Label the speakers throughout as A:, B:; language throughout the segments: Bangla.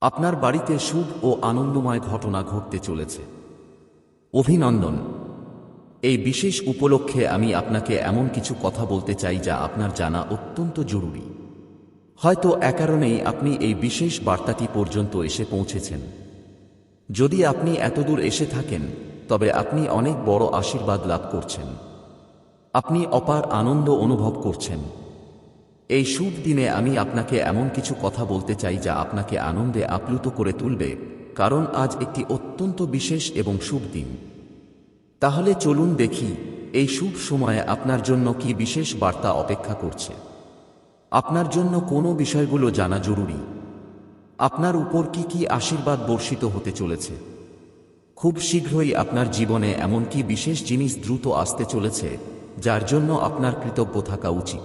A: আপনার বাড়িতে শুভ ও আনন্দময় ঘটনা ঘটতে চলেছে। অভিনন্দন। এই বিশেষ উপলক্ষে আমি আপনাকে এমন কিছু কথা বলতে চাই যা আপনার জানা অত্যন্ত জরুরি। হয়তো এ কারণেই আপনি এই বিশেষ বার্তাটি পর্যন্ত এসে পৌঁছেছেন। যদি আপনি এতদূর এসে থাকেন, তবে আপনি অনেক বড় আশীর্বাদ লাভ করছেন। আপনি অপার আনন্দ অনুভব করছেন। এই শুভ দিনে আমি আপনাকে এমন কিছু কথা বলতে চাই যা আপনাকে আনন্দে আপ্লুত করে তুলবে, কারণ আজ একটি অত্যন্ত বিশেষ এবং শুভ দিন। তাহলে চলুন দেখি, এই শুভ সময়ে আপনার জন্য কি বিশেষ বার্তা অপেক্ষা করছে। আপনার জন্য কোনো বিষয়গুলো জানা জরুরি। আপনার উপর কি কি আশীর্বাদ বর্ষিত হতে চলেছে। খুব শীঘ্রই আপনার জীবনে এমন কি বিশেষ জিনিস দ্রুত আসতে চলেছে, যার জন্য আপনার কৃতজ্ঞ থাকা উচিত।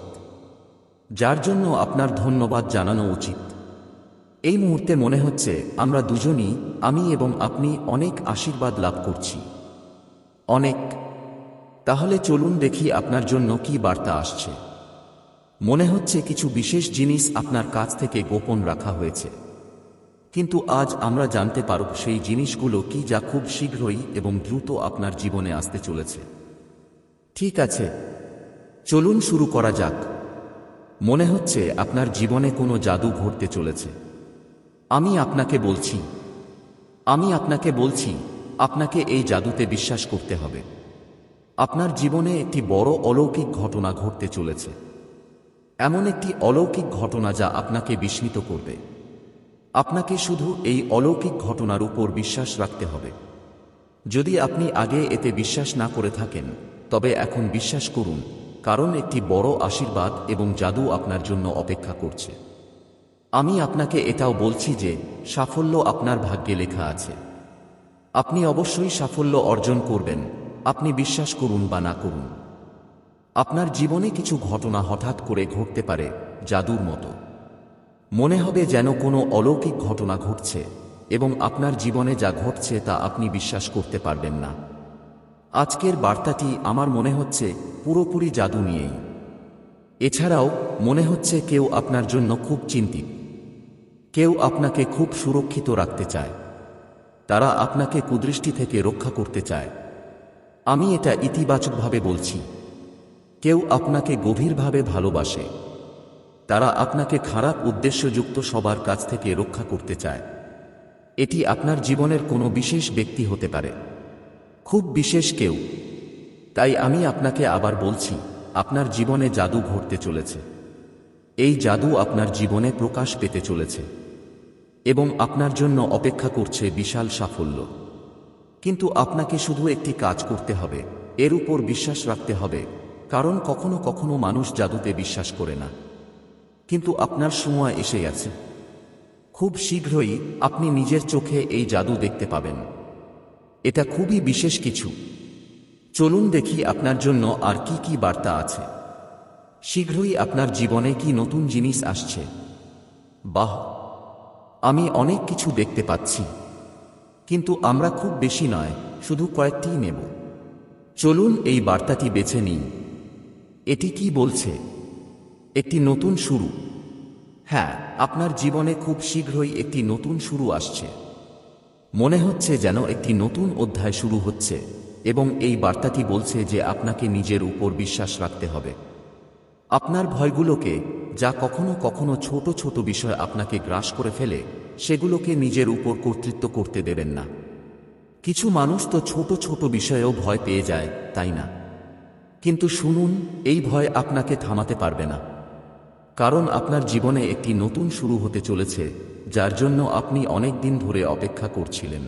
A: যার জন্য আপনার ধন্যবাদ জানানো উচিত। এই মুহূর্তে মনে হচ্ছে আমরা দুজনই, আমি এবং আপনি, অনেক আশীর্বাদ লাভ করছি। অনেক। তাহলে চলুন দেখি আপনার জন্য কি বার্তা আসছে। মনে হচ্ছে কিছু বিশেষ জিনিস আপনার কাছ থেকে গোপন রাখা হয়েছে। কিন্তু আজ আমরা জানতে পারব সেই জিনিসগুলো কি যা খুব শীঘ্রই এবং দ্রুত আপনার জীবনে আসতে চলেছে। ঠিক আছে। চলুন শুরু করা যাক। মনে হচ্ছে আপনার জীবনে কোনো জাদু ঘটতে চলেছে। আমি আপনাকে বলছি, আমি আপনাকে বলছি, আপনাকে এই জাদুতে বিশ্বাস করতে হবে। আপনার জীবনে একটি বড় অলৌকিক ঘটনা ঘটতে চলেছে। এমন একটি অলৌকিক ঘটনা যা আপনাকে বিস্মিত করবে। আপনাকে শুধু এই অলৌকিক ঘটনার উপর বিশ্বাস রাখতে হবে। যদি আপনি আগে এতে বিশ্বাস না করে থাকেন, তবে এখন বিশ্বাস করুন কারণ একটি বড় আশীর্বাদ এবং জাদু আপনার জন্য অপেক্ষা করছে। আমি আপনাকে এটাও বলছি যে, সাফল্য আপনার ভাগ্যে লেখা আছে। আপনি অবশ্যই সাফল্য অর্জন করবেন, আপনি বিশ্বাস করুন বা না করুন। আপনার জীবনে কিছু ঘটনা হঠাৎ করে ঘটতে পারে, জাদুর মতো। মনে হবে যেন কোনো অলৌকিক ঘটনা ঘটছে, এবং আপনার জীবনে যা ঘটছে তা আপনি বিশ্বাস করতে পারবেন না। আজকের বার্তাটি আমার মনে হচ্ছে পুরোপুরি জাদু নিয়েই। এছাড়াও মনে হচ্ছে কেউ আপনার জন্য খুব চিন্তিত। কেউ আপনাকে খুব সুরক্ষিত রাখতে চায়। তারা আপনাকে কুদৃষ্টি থেকে রক্ষা করতে চায়। আমি এটা ইতিবাচকভাবে বলছি। কেউ আপনাকে গভীরভাবে ভালোবাসে। তারা আপনাকে খারাপ উদ্দেশ্যযুক্ত সবার কাছ থেকে রক্ষা করতে চায়। এটি আপনার জীবনের কোনো বিশেষ ব্যক্তি হতে পারে। খুব বিশেষ কেউ। তাই আমি আপনাকে আবার বলছি, আপনার জীবনে জাদু ঘটতে চলেছে। এই জাদু আপনার জীবনে প্রকাশ পেতে চলেছে। এবং আপনার জন্য অপেক্ষা করছে বিশাল সাফল্য। কিন্তু আপনাকে শুধু একটি কাজ করতে হবে, এর উপর বিশ্বাস রাখতে হবে, কারণ কখনো কখনো মানুষ জাদুতে বিশ্বাস করে না। কিন্তু আপনার সময় এসে গেছে। খুব শীঘ্রই আপনি নিজের চোখে এই জাদু দেখতে পাবেন। এটা খুবই বিশেষ কিছু। চলুন দেখি আপনার জন্য আর কি কি বার্তা আছে। শীঘ্রই আপনার জীবনে কি নতুন জিনিস আসছে। বাহ! আমি অনেক কিছু দেখতে পাচ্ছি। কিন্তু আমরা খুব বেশি নয়, শুধু কয়েকটিই নেব। চলুন এই বার্তাটি বেছে নিন এটি কি বলছে? একটি নতুন শুরু। হ্যাঁ আপনার জীবনে খুব শীঘ্রই একটি নতুন শুরু আসছে। মনে হচ্ছে যেন একটি নতুন অধ্যায় শুরু হচ্ছে, এবং এই বার্তাটি বলছে যে আপনাকে নিজের উপর বিশ্বাস রাখতে হবে। আপনার ভয়গুলোকে, যা কখনো কখনো ছোট ছোট বিষয় আপনাকে গ্রাস করে ফেলে, সেগুলোকে নিজের উপর কর্তৃত্ব করতে দেবেন না। কিছু মানুষ তো ছোট ছোট বিষয়েও ভয় পেয়ে যায়, তাই না? কিন্তু শুনুন, এই ভয় আপনাকে থামাতে পারবে না। কারণ আপনার জীবনে একটি নতুন শুরু হতে চলেছে যার জন্য আপনি অনেক দিন ধরে অপেক্ষা করছিলেন।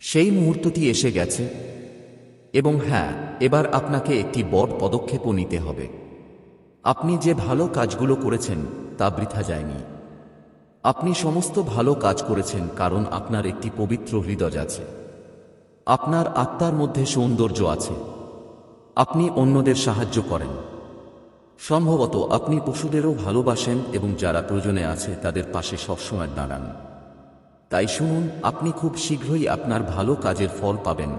A: সেই মুহূর্তটি এসে গেছে এবং হ্যাঁ এবার আপনাকে একটি বড় পদক্ষেপও নিতে হবে। আপনি যে ভালো কাজগুলো করেছেন, তা বৃথা যায়নি। আপনি সমস্ত ভালো কাজ করেছেন কারণ আপনার একটি পবিত্র হৃদয় আছে। আপনার আত্মার মধ্যে সৌন্দর্য আছে। আপনি অন্যদের সাহায্য করেন। সম্ভবত আপনি পশুদেরও ভালোবাসেন এবং যারা প্রয়োজনে আছে তাদের পাশে সবসময় দাঁড়ান। তাই শুনুন, আপনি খুব শীঘ্রই আপনার ভালো কাজের ফল পাবেন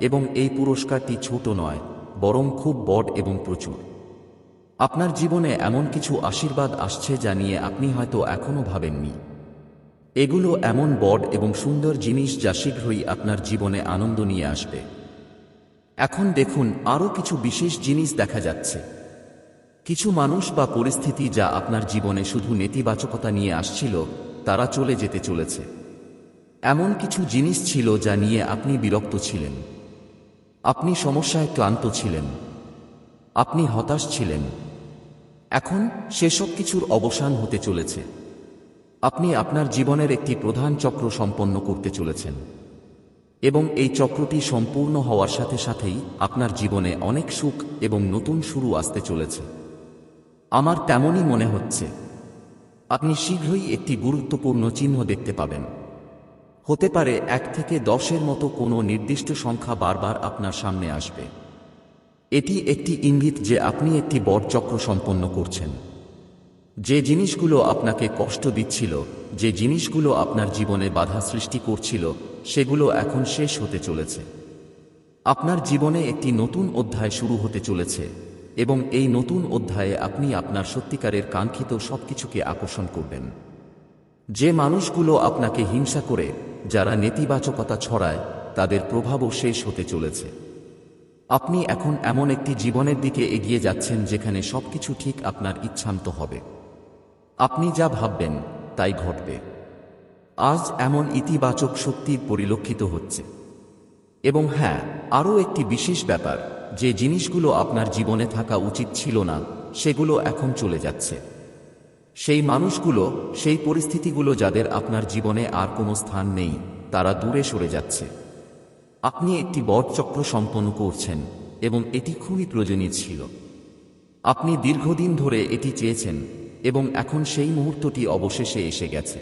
A: এবং এই পুরস্কারটি ছোট নয়, বরং খুব বড় এবং প্রচুর। আপনার জীবনে এমন কিছু আশীর্বাদ আসছে যা নিয়ে আপনি হয়তো এখনও ভাবেননি। এগুলো এমন বড় এবং সুন্দর জিনিস যা শীঘ্রই আপনার জীবনে আনন্দ নিয়ে আসবে। এখন দেখুন, আরও কিছু বিশেষ জিনিস দেখা যাচ্ছে। কিছু মানুষ বা পরিস্থিতি যা আপনার জীবনে শুধু নেতিবাচকতা নিয়ে আসছিল, তারা চলে যেতে চলেছে। এমন কিছু জিনিস ছিল যা নিয়ে আপনি বিরক্ত ছিলেন। আপনি সমস্যায় ক্লান্ত ছিলেন। আপনি হতাশ ছিলেন। এখন সেসব কিছুর অবসান হতে চলেছে। আপনি আপনার জীবনের একটি প্রধান চক্র সম্পন্ন করতে চলেছেন। এবং এই চক্রটি সম্পূর্ণ হওয়ার সাথে সাথেই আপনার জীবনে অনেক সুখ এবং নতুন শুরু আসতে চলেছে। আমার তেমনই মনে হচ্ছে। আপনি শীঘ্রই একটি গুরুত্বপূর্ণ চিহ্ন দেখতে পাবেন। হতে পারে এক থেকে দশের মতো কোনো নির্দিষ্ট সংখ্যা বারবার আপনার সামনে আসবে। এটি একটি ইঙ্গিত যে আপনি একটি বড় চক্র সম্পন্ন করছেন। যে জিনিসগুলো আপনাকে কষ্ট দিচ্ছিল, যে জিনিসগুলো আপনার জীবনে বাধা সৃষ্টি করছিল, সেগুলো এখন শেষ হতে চলেছে। আপনার জীবনে একটি নতুন অধ্যায় শুরু হতে চলেছে। এবং এই নতুন অধ্যায়ে আপনি আপনার সত্যিকারের কাঙ্ক্ষিত সবকিছুকে আকর্ষণ করবেন। যে মানুষগুলো আপনাকে হিংসা করে, যারা নেতিবাচকতা ছড়ায়, তাদের প্রভাবও শেষ হতে চলেছে। আপনি এখন এমন একটি জীবনের দিকে এগিয়ে যাচ্ছেন যেখানে সবকিছু ঠিক আপনার ইচ্ছান্ত হবে। আপনি যা ভাববেন, তাই ঘটবে। আজ এমন ইতিবাচক শক্তি পরিলক্ষিত হচ্ছে। এবং হ্যাঁ আরও একটি বিশেষ ব্যাপার যে জিনিসগুলো আপনার জীবনে থাকা উচিত ছিল না, সেগুলো এখন চলে যাচ্ছে। সেই মানুষগুলো, সেই পরিস্থিতিগুলো যাদের আপনার জীবনে আর কোনো স্থান নেই, তারা দূরে সরে যাচ্ছে। আপনি একটি বট চক্র সম্পন্ন করছেন, এবং এটি খুবই প্রয়োজনীয় ছিল। আপনি দীর্ঘদিন ধরে এটি চেয়েছেন, এবং এখন সেই মুহূর্তটি অবশেষে এসে গেছে।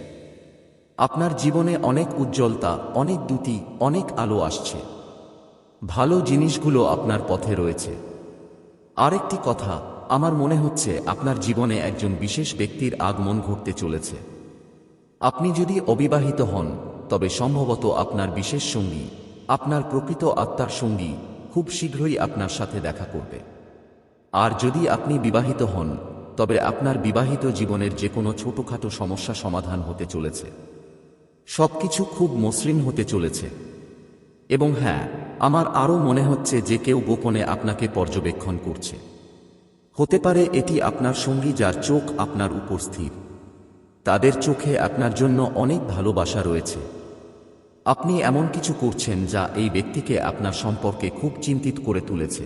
A: আপনার জীবনে অনেক উজ্জ্বলতা, অনেক দ্যুতি, অনেক আলো আসছে। ভালো জিনিসগুলো আপনার পথে রয়েছে। আরেকটি কথা, আমার মনে হচ্ছে আপনার জীবনে একজন বিশেষ ব্যক্তির আগমন ঘটতে চলেছে। আপনি যদি অবিবাহিত হন, তবে সম্ভবত আপনার বিশেষ সঙ্গী, আপনার প্রকৃত আত্মার সঙ্গী খুব শীঘ্রই আপনার সাথে দেখা করবে। আর যদি আপনি বিবাহিত হন, তবে আপনার বিবাহিত জীবনের যে কোনো ছোটখাটো সমস্যা সমাধান হতে চলেছে। সবকিছু খুব মসৃণ হতে চলেছে। এবং হ্যাঁ আমার আরও মনে হচ্ছে যে কেউ গোপনে আপনাকে পর্যবেক্ষণ করছে। হতে পারে এটি আপনার সঙ্গী যার চোখ আপনার উপর স্থির। তাদের চোখে আপনার জন্য অনেক ভালোবাসা রয়েছে। আপনি এমন কিছু করছেন যা এই ব্যক্তিকে আপনার সম্পর্কে খুব চিন্তিত করে তুলেছে।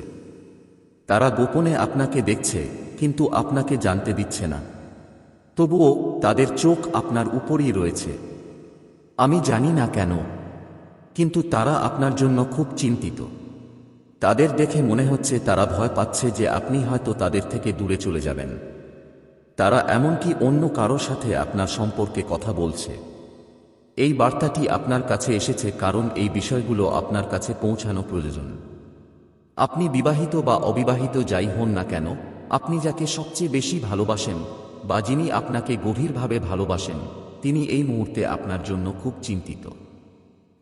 A: তারা গোপনে আপনাকে দেখছে, কিন্তু আপনাকে জানতে দিচ্ছে না। তবুও তাদের চোখ আপনার উপরই রয়েছে। আমি জানি না কেন কিন্তু তারা আপনার জন্য খুব চিন্তিত। তাদের দেখে মনে হচ্ছে তারা ভয় পাচ্ছে যে আপনি হয়তো তাদের থেকে দূরে চলে যাবেন। তারা এমনকি অন্য কারও সাথে আপনার সম্পর্কে কথা বলছে। এই বার্তাটি আপনার কাছে এসেছে কারণ এই বিষয়গুলো আপনার কাছে পৌঁছানো প্রয়োজন। আপনি বিবাহিত বা অবিবাহিত যাই হন না কেন, আপনি যাকে সবচেয়ে বেশি ভালোবাসেন বা যিনি আপনাকে গভীরভাবে ভালোবাসেন, তিনি এই মুহূর্তে আপনার জন্য খুব চিন্তিত।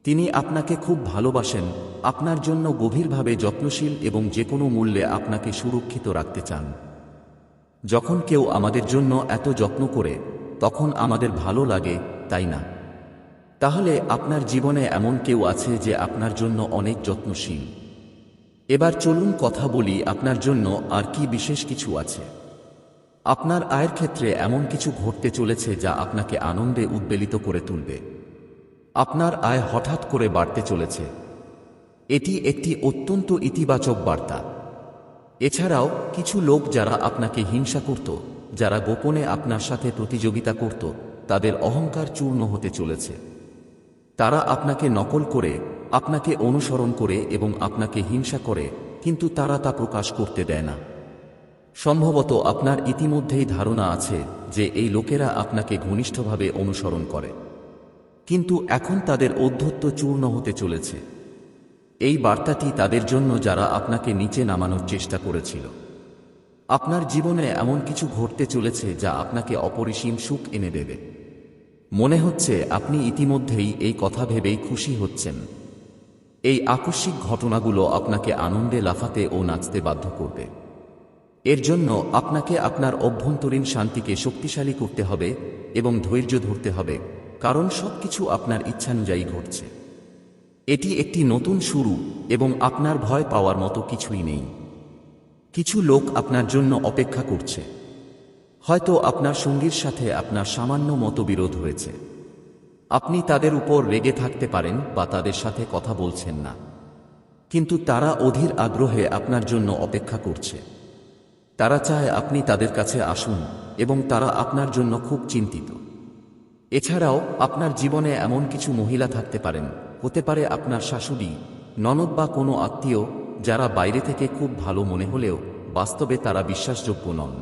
A: তিনি আপনাকে খুব ভালোবাসেন, আপনার জন্য গভীরভাবে যত্নশীল এবং যে কোনো মূল্যে আপনাকে সুরক্ষিত রাখতে চান। যখন কেউ আমাদের জন্য এত যত্ন করে, তখন আমাদের ভালো লাগে, তাই না? তাহলে আপনার জীবনে এমন কেউ আছে যে আপনার জন্য অনেক যত্নশীল। এবার চলুন কথা বলি আপনার জন্য আর কি বিশেষ কিছু আছে। আপনার আয়ের ক্ষেত্রে এমন কিছু ঘটতে চলেছে যা আপনাকে আনন্দে উদ্বেলিত করে তুলবে। আপনার আয় হঠাৎ করে বাড়তে চলেছে। এটি একটি অত্যন্ত ইতিবাচক বার্তা। এছাড়াও, কিছু লোক যারা আপনাকে হিংসা করত, যারা গোপনে আপনার সাথে প্রতিযোগিতা করত, তাদের অহংকার চূর্ণ হতে চলেছে। তারা আপনাকে নকল করে, আপনাকে অনুসরণ করে এবং আপনাকে হিংসা করে, কিন্তু তারা তা প্রকাশ করতে দেয় না। সম্ভবত আপনার ইতিমধ্যেই ধারণা আছে যে এই লোকেরা আপনাকে ঘনিষ্ঠভাবে অনুসরণ করে। কিন্তু এখন তাদের ঔদ্ধত্য চূর্ণ হতে চলেছে। এই বার্তাটি তাদের জন্য যারা আপনাকে নিচে নামানোর চেষ্টা করেছিল। আপনার জীবনে এমন কিছু ঘটতে চলেছে যা আপনাকে অপরিসীম সুখ এনে দেবে। মনে হচ্ছে আপনি ইতিমধ্যেই এই কথা ভেবেই খুশি হচ্ছেন। এই আকস্মিক ঘটনাগুলো আপনাকে আনন্দে লাফাতে ও নাচতে বাধ্য করবে। এর জন্য আপনাকে আপনার অভ্যন্তরীণ শান্তিকে শক্তিশালী করতে হবে এবং ধৈর্য ধরতে হবে। কারণ সবকিছু আপনার ইচ্ছানুযায়ী ঘটছে। এটি একটি নতুন শুরু এবং আপনার ভয় পাওয়ার মতো কিছুই নেই। কিছু লোক আপনার জন্য অপেক্ষা করছে। হয়তো আপনার সঙ্গীর সাথে আপনার সামান্য মতবিরোধ হয়েছে। আপনি তাদের উপর রেগে থাকতে পারেন বা তাদের সাথে কথা বলছেন না। কিন্তু তারা অধীর আগ্রহে আপনার জন্য অপেক্ষা করছে। তারা চায় আপনি তাদের কাছে আসুন এবং তারা আপনার জন্য খুব চিন্তিত। এছাড়াও, আপনার জীবনে এমন কিছু মহিলা থাকতে পারেন। হতে পারে আপনার শাশুড়ি, ননদ বা কোনো আত্মীয়, যারা বাইরে থেকে খুব ভালো মনে হলেও বাস্তবে তারা বিশ্বাসযোগ্য নন।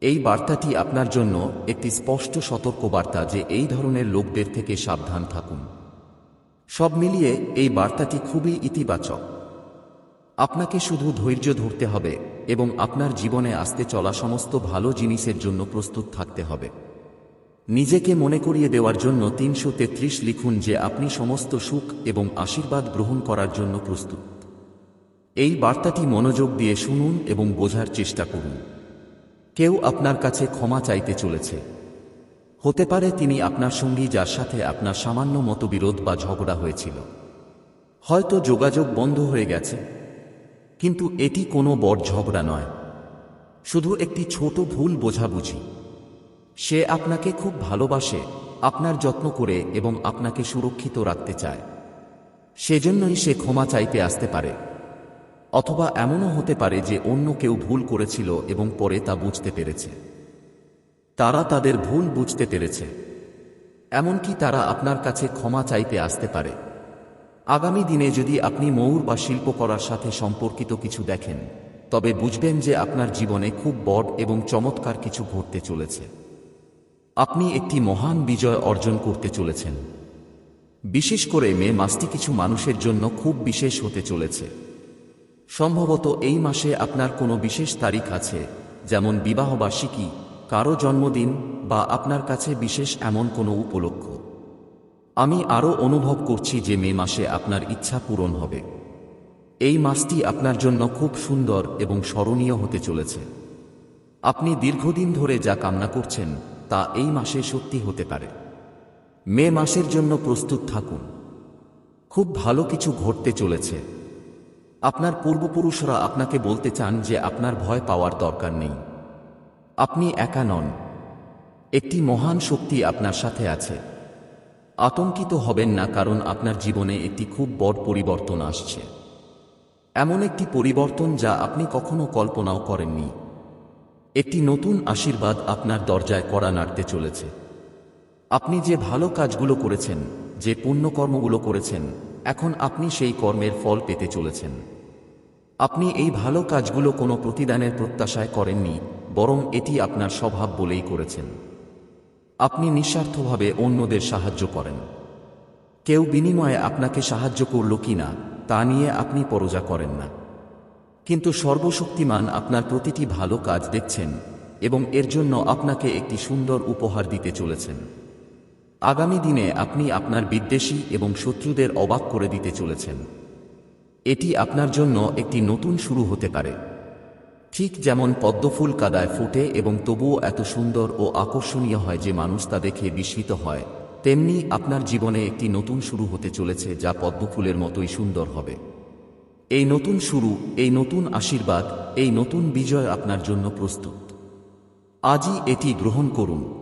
A: এই বার্তাটি আপনার জন্য একটি স্পষ্ট সতর্কবার্তা যে এই ধরনের লোকদের থেকে সাবধান থাকুন। সব মিলিয়ে এই বার্তাটি খুবই ইতিবাচক। আপনাকে শুধু ধৈর্য ধরতে হবে এবং আপনার জীবনে আসতে চলা সমস্ত ভালো জিনিসের জন্য প্রস্তুত থাকতে হবে। নিজেকে মনে করিয়ে দেওয়ার জন্য তিনশো তেত্রিশ লিখুন যে আপনি সমস্ত সুখ এবং আশীর্বাদ গ্রহণ করার জন্য প্রস্তুত। এই বার্তাটি মনোযোগ দিয়ে শুনুন এবং বোঝার চেষ্টা করুন। কেউ আপনার কাছে ক্ষমা চাইতে চলেছে। হতে পারে তিনি আপনার সঙ্গী যার সাথে আপনার সামান্য মতবিরোধ বা ঝগড়া হয়েছিল। হয়তো যোগাযোগ বন্ধ হয়ে গেছে। কিন্তু এটি কোনো বড় ঝগড়া নয়। শুধু একটি ছোট ভুল বোঝাবুঝি। সে আপনাকে খুব ভালোবাসে, আপনার যত্ন করে এবং আপনাকে সুরক্ষিত রাখতে চায়। সেজন্যই সে ক্ষমা চাইতে আসতে পারে। অথবা এমনও হতে পারে যে অন্য কেউ ভুল করেছিল এবং পরে তা বুঝতে পেরেছে। তারা তাদের ভুল বুঝতে পেরেছে। এমনকি তারা আপনার কাছে ক্ষমা চাইতে আসতে পারে। আগামী দিনে যদি আপনি ময়ূর বা শিল্পকলার সাথে সম্পর্কিত কিছু দেখেন, তবে বুঝবেন যে আপনার জীবনে খুব বড় এবং চমৎকার কিছু ঘটতে চলেছে। আপনি একটি মহান বিজয় অর্জন করতে চলেছেন। বিশেষ করে মে মাসটি কিছু মানুষের জন্য খুব বিশেষ হতে চলেছে। সম্ভবত এই মাসে আপনার কোনো বিশেষ তারিখ আছে, যেমন বিবাহবার্ষিকী, কারও জন্মদিন, বা আপনার কাছে বিশেষ এমন কোনো উপলক্ষ। আমি আরও অনুভব করছি যে মে মাসে আপনার ইচ্ছা পূরণ হবে। এই মাসটি আপনার জন্য খুব সুন্দর এবং স্মরণীয় হতে চলেছে। আপনি দীর্ঘদিন ধরে যা কামনা করছেন তা এই মাসে সত্যি হতে পারে। মে মাসের জন্য প্রস্তুত থাকুন। খুব ভালো কিছু ঘটতে চলেছে। আপনার পূর্বপুরুষরা আপনাকে বলতে চান যে আপনার ভয় পাওয়ার দরকার নেই। আপনি একা নন। একটি মহান শক্তি আপনার সাথে আছে। আতঙ্কিত হবেন না কারণ আপনার জীবনে একটি খুব বড় পরিবর্তন আসছে। এমন একটি পরিবর্তন যা আপনি কখনো কল্পনাও করেননি। একটি নতুন আশীর্বাদ আপনার দরজায় কড়া নাড়তে চলেছে। আপনি যে ভালো কাজগুলো করেছেন, যে পুণ্যকর্মগুলো করেছেন, এখন আপনি সেই কর্মের ফল পেতে চলেছেন। আপনি এই ভালো কাজগুলো কোনো প্রতিদানের প্রত্যাশায় করেননি, বরং এটি আপনার স্বভাব বলেই করেছেন। আপনি নিঃস্বার্থভাবে অন্যদের সাহায্য করেন। কেউ বিনিময়ে আপনাকে সাহায্য করল কি না তা নিয়ে আপনি পরজা করেন না। কিন্তু সর্বশক্তিমান আপনার প্রতিটি ভালো কাজ দেখছেন এবং এর জন্য আপনাকে একটি সুন্দর উপহার দিতে চলেছেন। আগামী দিনে আপনি আপনার বিদ্বেষী এবং শত্রুদের অবাক করে দিতে চলেছেন। এটি আপনার জন্য একটি নতুন শুরু হতে পারে। ঠিক যেমন পদ্মফুল কাদায় ফোটে এবং তবুও এত সুন্দর ও আকর্ষণীয় হয় যে মানুষ তা দেখে বিস্মিত হয়, তেমনি আপনার জীবনে একটি নতুন শুরু হতে চলেছে যা পদ্মফুলের মতোই সুন্দর হবে। এই নতুন শুরু, এই নতুন আশীর্বাদ, এই নতুন বিজয় আপনার জন্য প্রস্তুত। আজই এটি গ্রহণ করুন।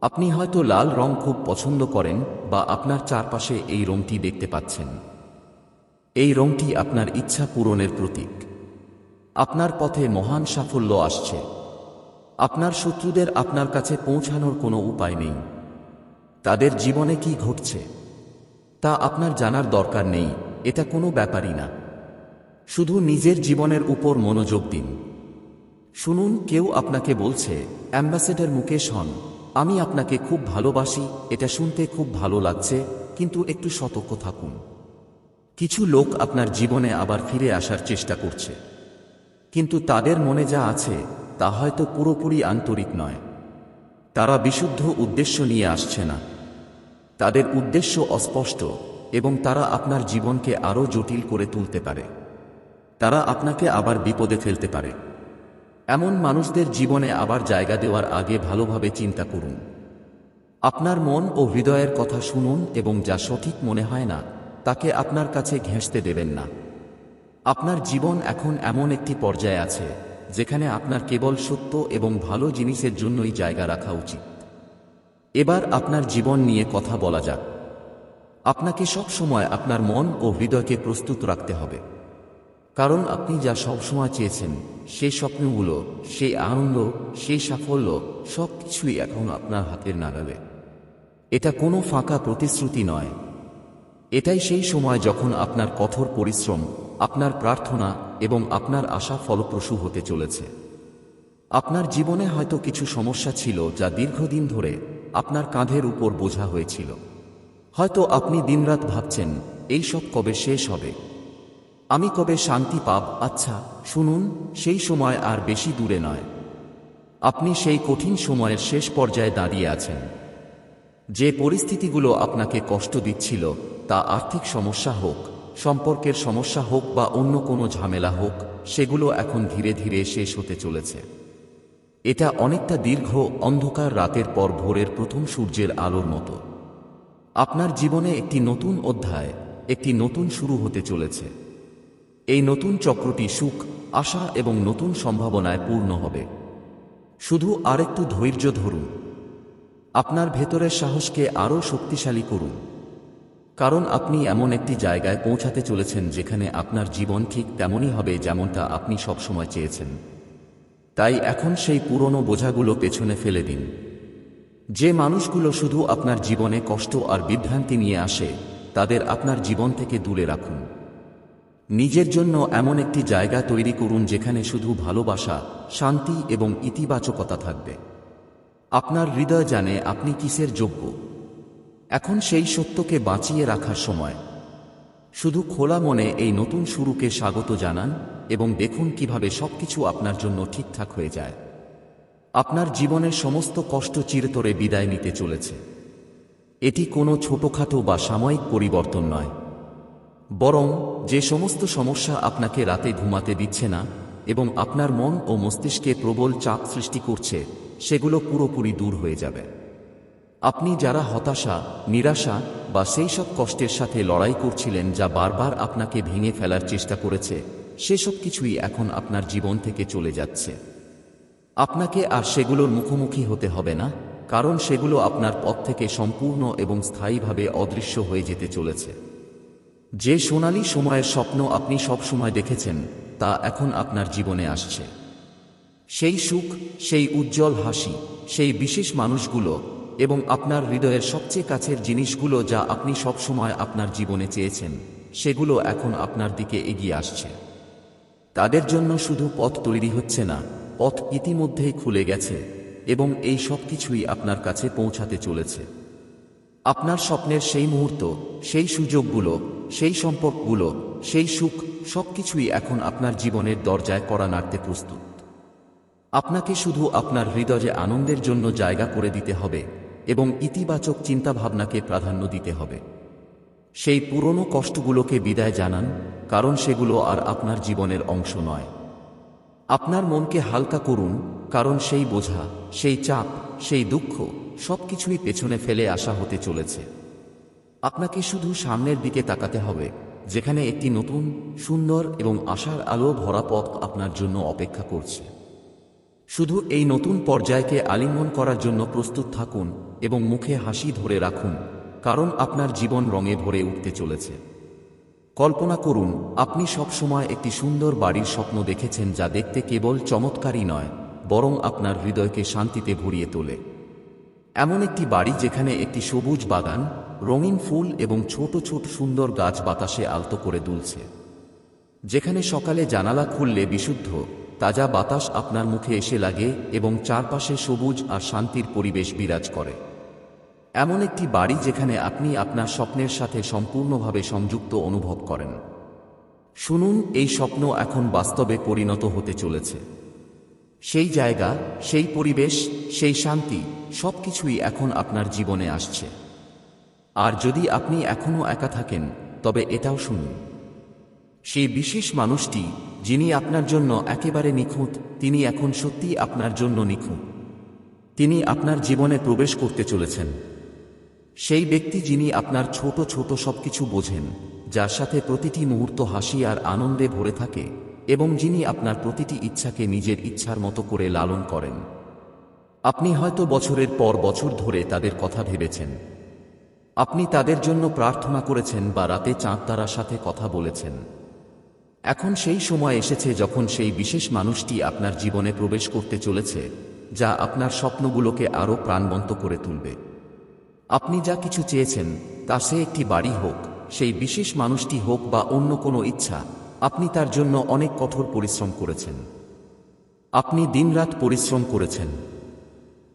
A: আপনি হয়তো লাল রং খুব পছন্দ করেন বা আপনার চারপাশে এই রংটি দেখতে পাচ্ছেন। এই রংটি আপনার ইচ্ছা পূরণের প্রতীক। আপনার পথে মহান সাফল্য আসছে। আপনার শত্রুদের আপনার কাছে পৌঁছানোর কোনো উপায় নেই। তাদের জীবনে কি ঘটছে, তা আপনার জানার দরকার নেই, এটা কোনো ব্যাপারই না। শুধু নিজের জীবনের উপর মনোযোগ দিন। শুনুন, কেউ আপনাকে বলছে, অ্যাম্বাসেডার মুকেশ হন। আমি আপনাকে খুব ভালোবাসি, এটা শুনতে খুব ভালো লাগছে, কিন্তু একটু সতর্ক থাকুন। কিছু লোক আপনার জীবনে আবার ফিরে আসার চেষ্টা করছে। কিন্তু তাদের মনে যা আছে, তা হয়তো পুরোপুরি আন্তরিক নয়। তারা বিশুদ্ধ উদ্দেশ্য নিয়ে আসছে না। তাদের উদ্দেশ্য অস্পষ্ট এবং তারা আপনার জীবনকে আরও জটিল করে তুলতে পারে। তারা আপনাকে আবার বিপদে ফেলতে পারে। এমন মানুষদের জীবনে আবার জায়গা দেওয়ার আগে ভালোভাবে চিন্তা করুন। আপনার মন ও হৃদয়ের কথা শুনুন এবং যা সঠিক মনে হয় না, তাকে আপনার কাছে ঘেঁষতে দেবেন না। আপনার জীবন এখন এমন একটি পর্যায়ে আছে, যেখানে আপনার কেবল সত্য এবং ভালো জিনিসের জন্যই জায়গা রাখা উচিত। এবার আপনার জীবন নিয়ে কথা বলা যাক। আপনাকে সব সময় আপনার মন ও হৃদয়কে প্রস্তুত রাখতে হবে। কারণ আপনি যা সবসময় চেয়েছেন সেই স্বপ্নগুলো সেই আনন্দ সেই সাফল্য সব কিছুই এখন আপনার হাতের নাগালে। এটা কোনো ফাঁকা প্রতিশ্রুতি নয়। এটাই সেই সময় যখন আপনার কঠোর পরিশ্রম, আপনার প্রার্থনা এবং আপনার আশা ফলপ্রসূ হতে চলেছে। আপনার জীবনে হয়তো কিছু সমস্যা ছিল যা দীর্ঘদিন ধরে আপনার কাঁধের উপর বোঝা হয়েছিল। হয়তো আপনি দিনরাত ভাবছেন, এই সব কবে শেষ হবে? আমি কবে শান্তি পাব? আচ্ছা শুনুন, সেই সময় আর বেশি দূরে নয়। আপনি সেই কঠিন সময়ের শেষ পর্যায়ে দাঁড়িয়ে আছেন। যে পরিস্থিতিগুলো আপনাকে কষ্ট দিচ্ছিল, তা আর্থিক সমস্যা হোক, সম্পর্কের সমস্যা হোক বা অন্য কোনো ঝামেলা হোক, সেগুলো এখন ধীরে ধীরে শেষ হতে চলেছে। এটা অনেকটা দীর্ঘ, অন্ধকার রাতের পর ভোরের প্রথম সূর্যের আলোর মতো। আপনার জীবনে একটি নতুন অধ্যায়, একটি নতুন শুরু হতে চলেছে। এই নতুন চক্রটি সুখ, আশা এবং নতুন সম্ভাবনায় পূর্ণ হবে। শুধু আরেকটু ধৈর্য ধরুন। আপনার ভেতরের সাহসকে আরও শক্তিশালী করুন। কারণ আপনি এমন একটি জায়গায় পৌঁছাতে চলেছেন যেখানে আপনার জীবন ঠিক তেমনই হবে যেমনটা আপনি সবসময় চেয়েছেন। তাই এখন সেই পুরনো বোঝাগুলো পেছনে ফেলে দিন। যে মানুষগুলো শুধু আপনার জীবনে কষ্ট আর বিভ্রান্তি নিয়ে আসে, তাদের আপনার জীবন থেকে দূরে রাখুন। নিজের জন্য এমন একটি জায়গা তৈরি করুন যেখানে শুধু ভালোবাসা, শান্তি এবং ইতিবাচকতা থাকবে। আপনার হৃদয় জানে আপনি কিসের যোগ্য। এখন সেই সত্যকে বাঁচিয়ে রাখার সময়। শুধু খোলা মনে এই নতুন শুরুকে স্বাগত জানান এবং দেখুন কীভাবে সবকিছু আপনার জন্য ঠিকঠাক হয়ে যায়। আপনার জীবনের সমস্ত কষ্ট চিরতরে বিদায় নিতে চলেছে। এটি কোনো ছোটখাটো বা সাময়িক পরিবর্তন নয়। বরং যে সমস্ত সমস্যা আপনাকে রাতে ঘুমাতে দিচ্ছে না এবং আপনার মন ও মস্তিষ্কে প্রবল চাপ সৃষ্টি করছে, সেগুলো পুরোপুরি দূর হয়ে যাবে। আপনি যারা হতাশা, নিরাশা বা সেই সব কষ্টের সাথে লড়াই করছিলেন যা বারবার আপনাকে ভেঙে ফেলার চেষ্টা করেছে, সেসব কিছুই এখন আপনার জীবন থেকে চলে যাচ্ছে। আপনাকে আর সেগুলোর মুখোমুখি হতে হবে না, কারণ সেগুলো আপনার পথ থেকে সম্পূর্ণ এবং স্থায়ীভাবে অদৃশ্য হয়ে যেতে চলেছে। যে সোনালী সময়ের স্বপ্ন আপনি সব সময় দেখেছেন, তা এখন আপনার জীবনে আসছে। সেই সুখ, সেই উজ্জ্বল হাসি, সেই বিশেষ মানুষগুলো এবং আপনার হৃদয়ের সবচেয়ে কাছের জিনিসগুলো যা আপনি সব সময় আপনার জীবনে চেয়েছেন, সেগুলো এখন আপনার দিকে এগিয়ে আসছে। তাদের জন্য শুধু পথ তৈরি হচ্ছে না, পথ ইতিমধ্যেই খুলে গেছে এবং এই সব কিছুই আপনার কাছে পৌঁছাতে চলেছে। আপনার স্বপ্নের সেই মুহূর্ত, সেই সুযোগগুলো, সেই সম্পর্কগুলো, সেই সুখ, সবকিছুই এখন আপনার জীবনের দরজায় করা নাড়তে প্রস্তুত। আপনাকে শুধু আপনার হৃদয়ে আনন্দের জন্য জায়গা করে দিতে হবে এবং ইতিবাচক চিন্তাভাবনাকে প্রাধান্য দিতে হবে। সেই পুরনো কষ্টগুলোকে বিদায় জানান, কারণ সেগুলো আর আপনার জীবনের অংশ নয়। আপনার মনকে হালকা করুন, কারণ সেই বোঝা, সেই চাপ, সেই দুঃখ সবকিছুই পেছনে ফেলে আসা হতে চলেছে। আপনাকে শুধু সামনের দিকে তাকাতে হবে, যেখানে একটি নতুন, সুন্দর এবং আশার আলো ভরা পথ আপনার জন্য অপেক্ষা করছে। শুধু এই নতুন পর্যায়কে আলিঙ্গন করার জন্য প্রস্তুত থাকুন এবং মুখে হাসি ধরে রাখুন, কারণ আপনার জীবন রঙে ভরে উঠতে চলেছে। কল্পনা করুন, আপনি সবসময় একটি সুন্দর বাড়ির স্বপ্ন দেখেছেন যা দেখতে কেবল চমৎকারই নয়, বরং আপনার হৃদয়কে শান্তিতে ভরিয়ে তোলে। এমন একটি বাড়ি যেখানে একটি সবুজ বাগান, রঙিন ফুল এবং ছোট ছোট সুন্দর গাছ বাতাসে আলতো করে দুলছে। যেখানে সকালে জানালা খুললে বিশুদ্ধ, তাজা বাতাস আপনার মুখে এসে লাগে এবং চারপাশে সবুজ আর শান্তির পরিবেশ বিরাজ করে। এমন একটি বাড়ি যেখানে আপনি আপনার স্বপ্নের সাথে সম্পূর্ণভাবে সংযুক্ত অনুভব করেন। শুনুন, এই স্বপ্ন এখন বাস্তবে পরিণত হতে চলেছে। সেই জায়গা, সেই পরিবেশ, সেই শান্তি সবকিছুই এখন আপনার জীবনে আসছে। আর যদি আপনি এখনও একা থাকেন, তবে এটাও শুনুন। সেই বিশেষ মানুষটি, যিনি আপনার জন্য একেবারে নিখুঁত, তিনি এখন সত্যিই আপনার জন্য নিখুঁত। তিনি আপনার জীবনে প্রবেশ করতে চলেছেন। সেই ব্যক্তি যিনি আপনার ছোট ছোট সবকিছু বোঝেন, যার সাথে প্রতিটি মুহূর্ত হাসি আর আনন্দে ভরে থাকে, এবং যিনি আপনার প্রতিটি ইচ্ছাকে নিজের ইচ্ছার মতো করে লালন করেন। আপনি হয়তো বছরের পর বছর ধরে তাদের কথা ভেবেছেন। আপনি তাদের জন্য প্রার্থনা করেছেন বা রাতে চাঁদ তারার সাথে কথা বলেছেন। এখন সেই সময় এসেছে যখন সেই বিশেষ মানুষটি আপনার জীবনে প্রবেশ করতে চলেছে, যা আপনার স্বপ্নগুলোকে আরও প্রাণবন্ত করে তুলবে। আপনি যা কিছু চেয়েছেন তা সে একটি বাড়ি হোক, সেই বিশেষ মানুষটি হোক বা অন্য কোনো ইচ্ছা, আপনি তার জন্য অনেক কঠোর পরিশ্রম করেছেন। আপনি দিনরাত পরিশ্রম করেছেন।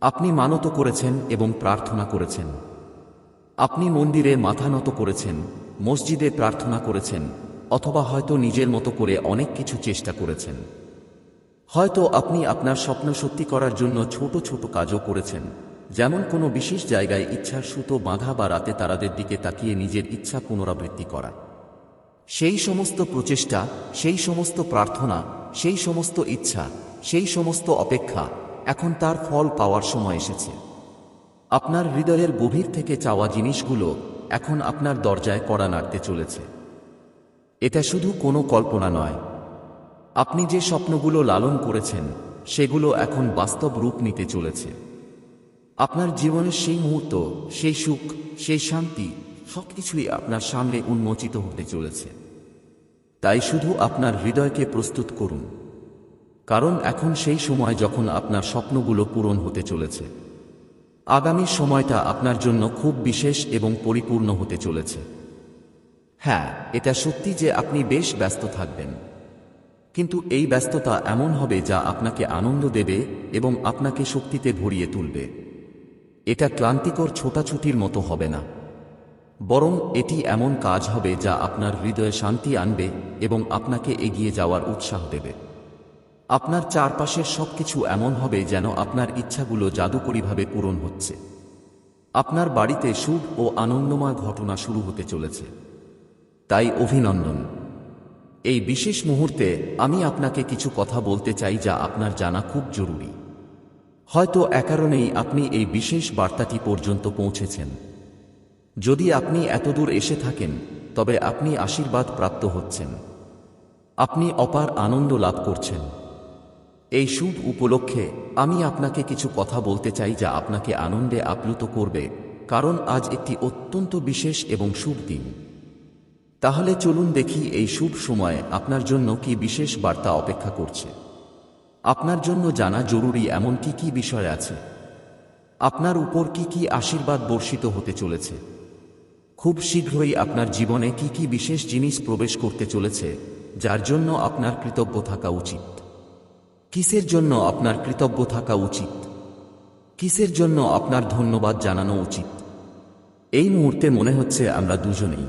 A: আপনি মানত করেছেন এবং প্রার্থনা করেছেন। আপনি মন্দিরে মাথা নত করেছেন, মসজিদে প্রার্থনা করেছেন, অথবা হয়তো নিজের মতো করে অনেক কিছু চেষ্টা করেছেন। হয়তো আপনি আপনার স্বপ্ন সত্যি করার জন্য ছোট ছোট কাজও করেছেন, যেমন কোনো বিশেষ জায়গায় ইচ্ছার সুতো বাঁধা বা রাতে তারাদের দিকে তাকিয়ে নিজের ইচ্ছা পুনরাবৃত্তি করা। সেই সমস্ত প্রচেষ্টা, সেই সমস্ত প্রার্থনা, সেই সমস্ত ইচ্ছা, সেই সমস্ত অপেক্ষা এখন তার ফল পাওয়ার সময় এসেছে। আপনার হৃদয়ের গভীর থেকে চাওয়া জিনিসগুলো এখন আপনার দরজায় কড়া নাড়তে চলেছে। এটা শুধু কোনো কল্পনা নয়। আপনি যে স্বপ্নগুলো লালন করেছেন, সেগুলো এখন বাস্তব রূপ নিতে চলেছে। আপনার জীবনের সেই মুহূর্ত, সেই সুখ, সেই শান্তি সব কিছুই আপনার সামনে উন্মোচিত হতে চলেছে। তাই শুধু আপনার হৃদয়কে প্রস্তুত করুন। কারণ এখন সেই সময় যখন আপনার স্বপ্নগুলো পূরণ হতে চলেছে। আগামী সময়টা আপনার জন্য খুব বিশেষ এবং পরিপূর্ণ হতে চলেছে। হ্যাঁ এটা সত্যি যে আপনি বেশ ব্যস্ত থাকবেন। কিন্তু এই ব্যস্ততা এমন হবে যা আপনাকে আনন্দ দেবে এবং আপনাকে শক্তিতে ভরিয়ে তুলবে। এটা ক্লান্তিকর ছোটাছুটির মতো হবে না। বরং এটি এমন কাজ হবে যা আপনার হৃদয়ে শান্তি আনবে এবং আপনাকে এগিয়ে যাওয়ার উৎসাহ দেবে। আপনার চারপাশের সবকিছু এমন হবে যেন আপনার ইচ্ছাগুলো জাদুকরীভাবে পূরণ হচ্ছে। আপনার বাড়িতে সুখ ও আনন্দময় ঘটনা শুরু হতে চলেছে। তাই অভিনন্দন। এই বিশেষ মুহূর্তে আমি আপনাকে কিছু কথা বলতে চাই যা আপনার জানা খুব জরুরি। হয়তো একারণেই আপনি এই বিশেষ বার্তাটি পর্যন্ত পৌঁছেছেন। যদি আপনি এতদূর এসে থাকেন, তবে আপনি আশীর্বাদ প্রাপ্ত হচ্ছেন। আপনি অপার আনন্দ লাভ করছেন। এই শুভ উপলক্ষে আমি আপনাকে কিছু কথা বলতে চাই যা আপনাকে আনন্দে আপ্লুত করবে, কারণ আজ একটি অত্যন্ত বিশেষ এবং শুভ দিন। তাহলে চলুন দেখি এই শুভ সময়ে আপনার জন্য কি বিশেষ বার্তা অপেক্ষা করছে। আপনার জন্য জানা জরুরি এমন কি কি বিষয় আছে? আপনার উপর কি কি আশীর্বাদ বর্ষিত হতে চলেছে? খুব শীঘ্রই আপনার জীবনে কি কি বিশেষ জিনিস প্রবেশ করতে চলেছে, যার জন্য আপনার কৃতজ্ঞ থাকা উচিত। কিসের জন্য আপনার কৃতজ্ঞ থাকা উচিত? কিসের জন্য আপনার ধন্যবাদ জানানো উচিত? এই মুহূর্তে মনে হচ্ছে আমরা দুজনেই।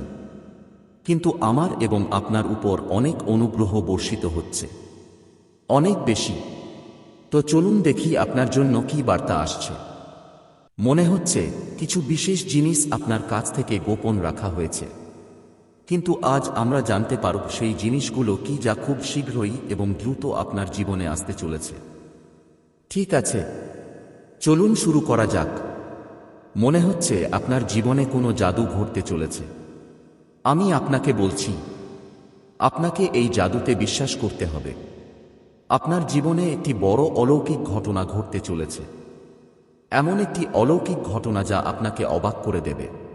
A: কিন্তু আমার এবং আপনার উপর অনেক অনুগ্রহ বর্ষিত হচ্ছে। অনেক বেশি। তো চলুন দেখি আপনার জন্য কি বার্তা আসছে। মনে হচ্ছে কিছু বিশেষ জিনিস আপনার কাছ থেকে গোপন রাখা হয়েছে। কিন্তু আজ আমরা জানতে পারব সেই জিনিসগুলো কি যা খুব শীঘ্রই এবং দ্রুত আপনার জীবনে আসতে চলেছে। ঠিক আছে। চলুন শুরু করা যাক। মনে হচ্ছে আপনার জীবনে কোনো জাদু ঘটতে চলেছে। আমি আপনাকে বলছি, আপনাকে এই জাদুতে বিশ্বাস করতে হবে। আপনার জীবনে একটি বড় অলৌকিক ঘটনা ঘটতে চলেছে। এমন একটি অলৌকিক ঘটনা যা আপনাকে অবাক করে দেবে।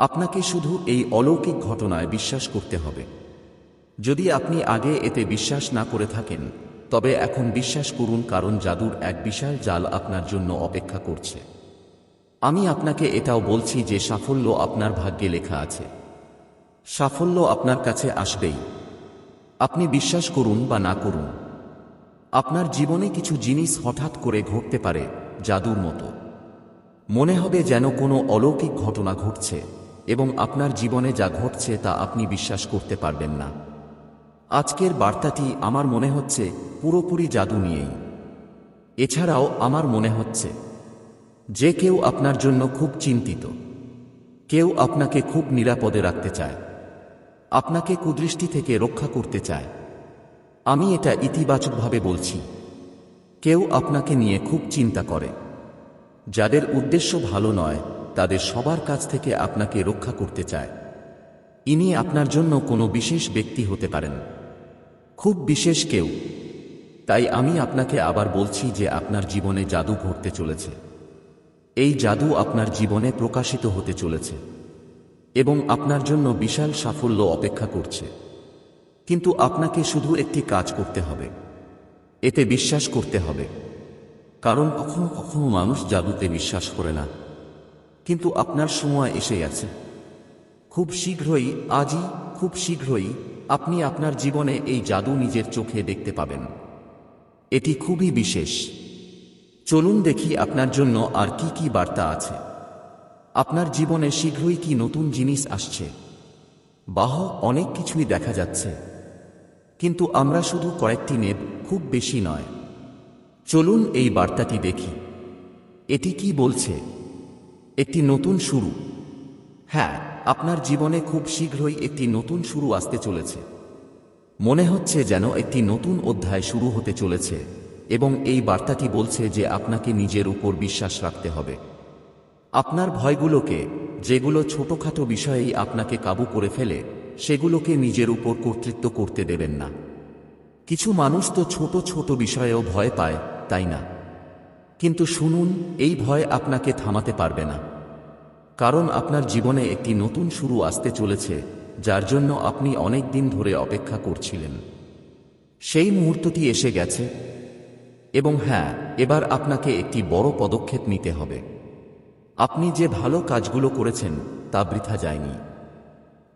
A: আপনাকে শুধু এই অলৌকিক ঘটনায় বিশ্বাস করতে হবে। যদি আপনি আগে এতে বিশ্বাস না করে থাকেন, তবে এখন বিশ্বাস করুন কারণ জাদুর এক বিশাল জাল আপনার জন্য অপেক্ষা করছে। আমি আপনাকে এটাও বলছি যে সাফল্য আপনার ভাগ্যে লেখা আছে। সাফল্য আপনার কাছে আসবেই। আপনি বিশ্বাস করুন বা না করুন। আপনার জীবনে কিছু জিনিস হঠাৎ করে ঘটতে পারে জাদুর মতো। মনে হবে যেন কোনো অলৌকিক ঘটনা ঘটছে। এবং আপনার জীবনে যা ঘটছে তা আপনি বিশ্বাস করতে পারবেন না। আজকের বার্তাটি আমার মনে হচ্ছে পুরোপুরি জাদু নিয়েই। এছাড়াও আমার মনে হচ্ছে যে কেউ আপনার জন্য খুব চিন্তিত। কেউ আপনাকে খুব নিরাপদে রাখতে চায়। আপনাকে কুদৃষ্টি থেকে রক্ষা করতে চায়। আমি এটা ইতিবাচকভাবে বলছি। কেউ আপনাকে নিয়ে খুব চিন্তা করে, যাদের উদ্দেশ্য ভালো নয় তাদের সবার কাছ থেকে আপনাকে রক্ষা করতে চায়। ইনি আপনার জন্য কোনো বিশেষ ব্যক্তি হতে পারেন। খুব বিশেষ কেউ। তাই আমি আপনাকে আবার বলছি যে আপনার জীবনে জাদু ঘটতে চলেছে। এই জাদু আপনার জীবনে প্রকাশিত হতে চলেছে। এবং আপনার জন্য বিশাল সাফল্য অপেক্ষা করছে। কিন্তু আপনাকে শুধু একটি কাজ করতে হবে। এতে বিশ্বাস করতে হবে। কারণ কখনো কখনো মানুষ জাদুতে বিশ্বাস করে না। কিন্তু আপনার সময় এসে গেছে। খুব শীঘ্রই, আজই খুব শীঘ্রই আপনি আপনার জীবনে এই জাদু নিজের চোখে দেখতে পাবেন। এটি খুবই বিশেষ। চলুন দেখি আপনার জন্য আর কি কি বার্তা আছে। আপনার জীবনে শীঘ্রই কি নতুন জিনিস আসছে? বাহ, অনেক কিছুই দেখা যাচ্ছে। কিন্তু আমরা শুধু কয়েকটি নেব, খুব বেশি নয়। চলুন এই বার্তাটি দেখি। এটি কি বলছে? একটি নতুন শুরু। হ্যাঁ আপনার জীবনে খুব শীঘ্রই একটি নতুন শুরু আসতে চলেছে। মনে হচ্ছে যেন একটি নতুন অধ্যায় শুরু হতে চলেছে এবং এই বার্তাটি বলছে যে আপনাকে নিজের উপর বিশ্বাস রাখতে হবে। আপনার ভয়গুলোকে, যেগুলো ছোটখাটো বিষয়েই আপনাকে কাবু করে ফেলে, সেগুলোকে নিজের উপর কর্তৃত্ব করতে দেবেন না। কিছু মানুষ তো ছোট ছোট বিষয়েও ভয় পায়, তাই না? কিন্তু শুনুন, এই ভয় আপনাকে থামাতে পারবে না। কারণ আপনার জীবনে একটি নতুন শুরু আসতে চলেছে, যার জন্য আপনি অনেক দিন ধরে অপেক্ষা করছিলেন। সেই মুহূর্তটি এসে গেছে। এবং হ্যাঁ এবার আপনাকে একটি বড় পদক্ষেপ নিতে হবে। আপনি যে ভালো কাজগুলো করেছেন, তা বৃথা যায়নি।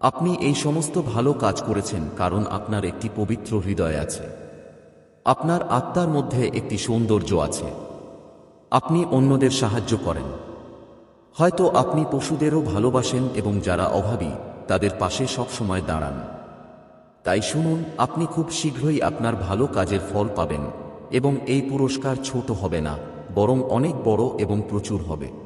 A: আপনি এই সমস্ত ভালো কাজ করেছেন কারণ আপনার একটি পবিত্র হৃদয় আছে। আপনার আত্মার মধ্যে একটি সৌন্দর্য আছে। আপনি অন্যদের সাহায্য করেন। হয়তো আপনি পশুদেরও ভালোবাসেন এবং যারা অভাবী, তাদের পাশে সবসময় দাঁড়ান। তাই শুনুন, আপনি খুব শীঘ্রই আপনার ভালো কাজের ফল পাবেন এবং এই পুরস্কার ছোট হবে না, বরং অনেক বড় এবং প্রচুর হবে।